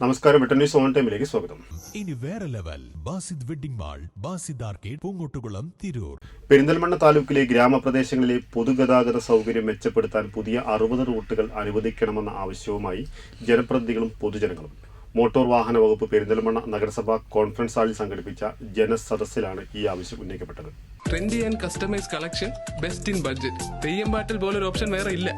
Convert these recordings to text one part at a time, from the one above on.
നമസ്കാരം. Britain news on ടൈമിലേക്ക് സ്വാഗതം. ഇനി വേറെ level. Basid wedding mall Basid arcade Poongottukulam Tirur. Perinthalmanna താലൂക്കിലെ ഗ്രാമപ്രദേശങ്ങളിലെ പൊതുഗതാഗത സൗകര്യം മെച്ചപ്പെടുത്താൻ പുതിയ അറുപത് റൂട്ടുകൾ അനുവദിക്കണമെന്ന ആവശ്യവുമായി ജനപ്രതിനിധികളും പൊതുജനങ്ങളും. മോട്ടോർ വാഹന വകുപ്പ് പെരിന്തൽമണ്ണ നഗരസഭ കോൺഫറൻസ് ഹാളിൽ സംഘടിപ്പിച്ച ജനസദസ്സിലാണ് ഈ ആവശ്യം ഉന്നയിക്കപ്പെട്ടത്. Trendy and customise collection best in budget theyyam പോലെ പോലൊരു ഓപ്ഷൻ വേറെ ഇല്ല.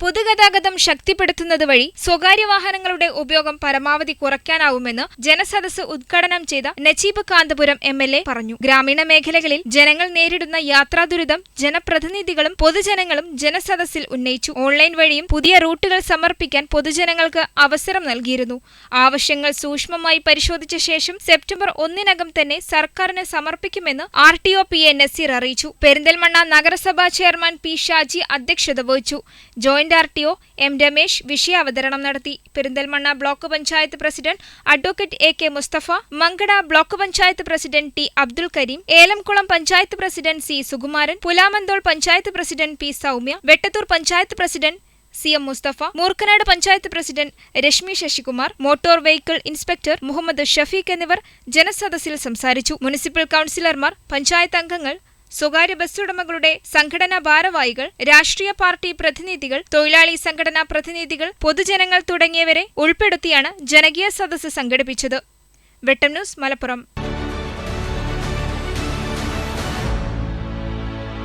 പൊതുഗതാഗതം ശക്തിപ്പെടുത്തുന്നത് വഴി സ്വകാര്യ വാഹനങ്ങളുടെ ഉപയോഗം പരമാവധി കുറയ്ക്കാനാവുമെന്ന് ജനസദസ് ഉദ്ഘാടനം ചെയ്ത Najeeb Kanthapuram M L A പറഞ്ഞു. ഗ്രാമീണ മേഖലകളിൽ ജനങ്ങൾ നേരിടുന്ന യാത്രാ ദുരിതം ജനപ്രതിനിധികളും പൊതുജനങ്ങളും ജനസദസ്സിൽ ഉന്നയിച്ചു. ഓൺലൈൻ വഴിയും പുതിയ റൂട്ടുകൾ സമർപ്പിക്കാൻ പൊതുജനങ്ങൾക്ക് അവസരം നൽകിയിരുന്നു. ആവശ്യങ്ങൾ സൂക്ഷ്മമായി പരിശോധിച്ച ശേഷം സെപ്റ്റംബർ ഒന്നിനകം തന്നെ സർക്കാരിന് സമർപ്പിക്കുമെന്ന് R T O P A Naseer അറിയിച്ചു. പെരിന്തൽമണ്ണ നഗരസഭാ ചെയർമാൻ പി ഷാജി അധ്യക്ഷത വഹിച്ചു. Joint R T O M Ramesh വിഷയാവതരണം നടത്തി. Perinthalmanna block panchayat president advocate A K Mustafa Mankada block panchayat president T Abdul Karim Elamkulam panchayat president C Sukumaran Pulamanthole panchayat president P Soumya Vettathur panchayat president C M Mustafa Moorkanad panchayat president Rashmi Sasikumar motor vehicle inspector Muhammad Shafeeq എന്നിവർ ജനസദസ്സിൽ സംസാരിച്ചു. Municipal കൌൺസിലർമാർ panchayat അംഗങ്ങൾ സ്വകാര്യ bus ഉടമകളുടെ സംഘടനാ ഭാരവാഹികൾ രാഷ്ട്രീയ party പ്രതിനിധികൾ തൊഴിലാളി സംഘടനാ പ്രതിനിധികൾ പൊതുജനങ്ങൾ തുടങ്ങിയവരെ ഉൾപ്പെടുത്തിയാണ് ജനകീയ സദസ്സ് സംഘടിപ്പിച്ചത്. വെട്ടം ന്യൂസ് മലപ്പുറം.